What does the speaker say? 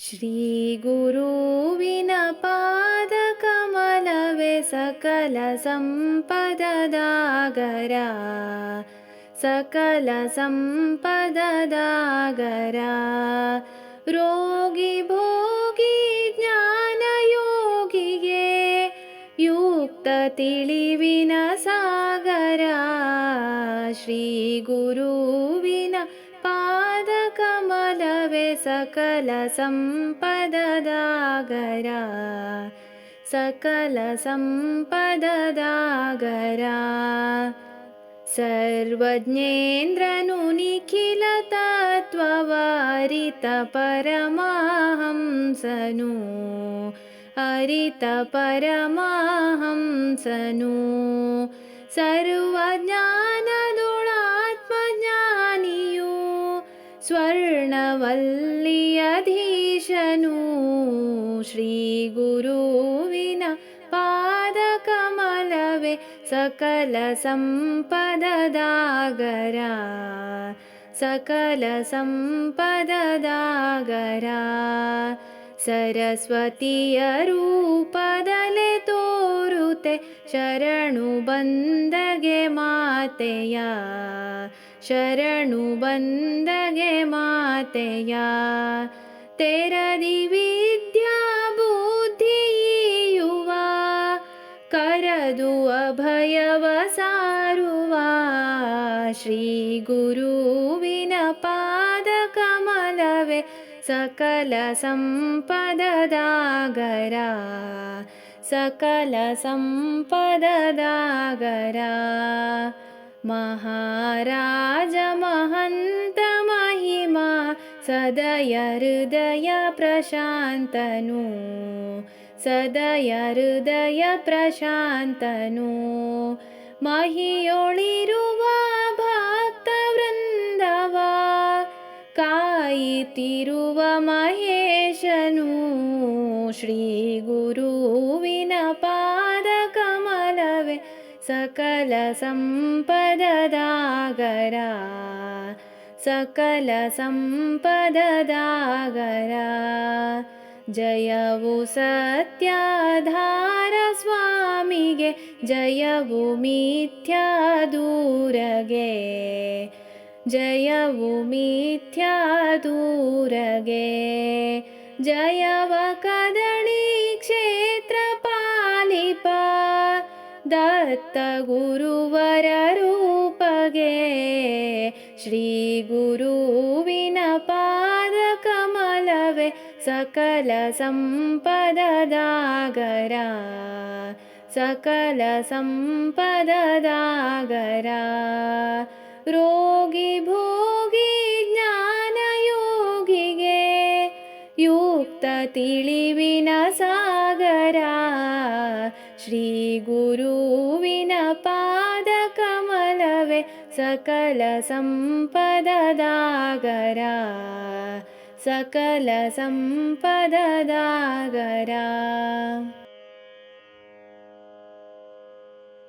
श्रीगुरुविनपादकमलवे सकलसम्पददागरा। सकलसम्पददागरा। रोगी भोगी ज्ञानयोगिगे युक्ततिलिविन पादकमलवे सकलसम्पददागरा। सकलसम्पददागरा। सर्वज्ञेन्द्रनुनिखिलतत्त्ववारितपरमाहंसनु हरितपरमाहंसनु। सर्वज्ञानदुणात्मज्ञानियु स्वर्णवल्लियधीशनु श्रीगुरुविन पादकमलवे सकलसम्पददागरा। सकलसम्पददागरा। सरस्वतीयरूपदले तोरुते शरणुबन्दगे मातेया शरणुबन्दगे मातेया। तेरदि विद्या बुद्धियुवा करदु अभयवसारुवा। श्रीगुरुविन पादकमलवे सकलसम्पददागरा सकलसम्पददागरा महाराजमहन्तमहिमा सदय हृदयप्रशान्तनु सदय हृदयप्रशान्तनु महियोळिरुवा भक्तवृन्दवा कायितिरुव महेशनु श्रीगुरुविन पादकमलवे सकलसम्पददागरा। सकलसम्पददागरा। जयवु सत्याधार स्वामिगे। जयवु मिथ्या दूरगे। जयवु मिथ्या दूरगे। जयव कदळि दत्तगुरुवररूपगे श्रीगुरुविन पादकमलवे सकलसम्पददागरा सकलसम्पददागरा रोगी भोगी ज्ञानयोगिगे युक्ततिलिविन सागरा श्रीगुरुविन पादकमलवे सकलसम्पददागरा सकलसम्पददागरा